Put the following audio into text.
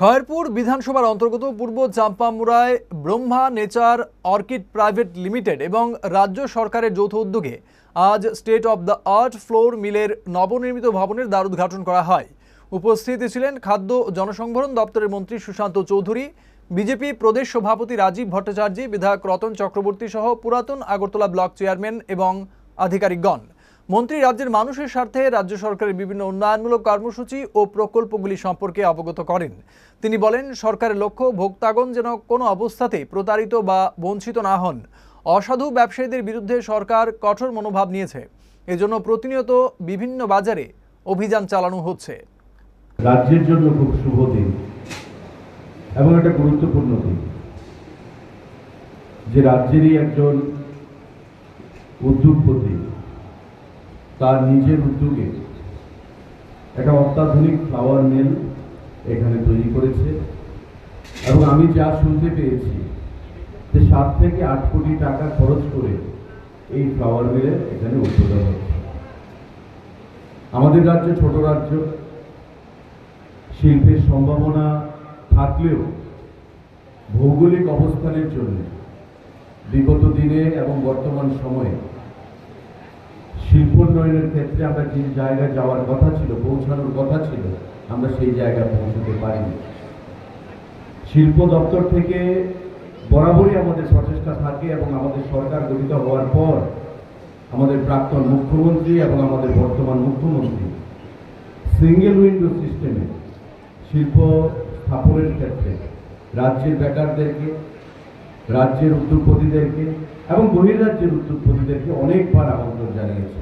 খয়েরপুর বিধানসভার অন্তর্গত পূর্ব চাম্পামুড়ায় Brahma nature orchid private limited এবং রাজ্য সরকারের যৌথ উদ্যোগে আজ state of the art flour মিলের নবনির্মিত ভবনের দ্বার উদ্ঘাটন করা হয়। উপস্থিত ছিলেন খাদ্য জনসংভরণ দপ্তরের মন্ত্রী সুশান্ত চৌধুরী, বিজেপি প্রদেশ সভাপতি রাজীব ভট্টাচার্য, বিধায়ক রতন চক্রবর্তী সহ পুরাতন আগরতলা ব্লক চেয়ারম্যান এবং আধিকারিকগণ। মন্ত্রী রাজ্যের মানুষের স্বার্থে রাজ্য সরকারের বিভিন্ন উন্নয়নমূলক কর্মসূচি ও প্রকল্পগুলি সম্পর্কে অবগত করেন। তিনি বলেন, সরকারের লক্ষ্য ভোক্তাগণ যেন কোনো অবস্থাতেই প্রতারিত বা বঞ্চিত না হন। অসাধু ব্যবসায়ীদের বিরুদ্ধে সরকার কঠোর মনোভাব নিয়েছে। এজন্য প্রতিনিয়ত বিভিন্ন বাজারে অভিযান চালানো হচ্ছে। রাজ্যের জন্য খুব শুভ দিন এবং একটা গুরুত্বপূর্ণ দিন। যে রাজ্যেরই একজন উদ্যোগপতি তার নিজের উদ্যোগে একটা অত্যাধুনিক ফ্লাওয়ার মিল এখানে তৈরি করেছে। এবং আমি যা শুনতে পেয়েছি, যে সাত থেকে আট কোটি টাকা খরচ করে এই ফ্লাওয়ার মিলে এখানে উদ্বোধন হচ্ছে। আমাদের রাজ্য ছোট রাজ্য, শিল্পের সম্ভাবনা থাকলেও ভৌগোলিক অবস্থানের জন্য বিগত দিনে এবং বর্তমান সময়ে শিল্পোন্নয়নের ক্ষেত্রে আমরা যে জায়গায় যাওয়ার কথা ছিল, পৌঁছানোর কথা ছিল, আমরা সেই জায়গায় পৌঁছতে পারিনি। শিল্প দপ্তর থেকে বরাবরই আমাদের প্রচেষ্টা থাকে এবং আমাদের সরকার গঠিত হওয়ার পর আমাদের প্রাক্তন মুখ্যমন্ত্রী এবং আমাদের বর্তমান মুখ্যমন্ত্রী সিঙ্গেল উইন্ডো সিস্টেমে শিল্প স্থাপনের ক্ষেত্রে রাজ্যের বেকারদেরকে রাজ্যের উদ্যোগপতিদেরকে এবং বহির্রাজ্যের উদ্যোগপতিদেরকে অনেকবার আমন্ত্রণ জানিয়েছে।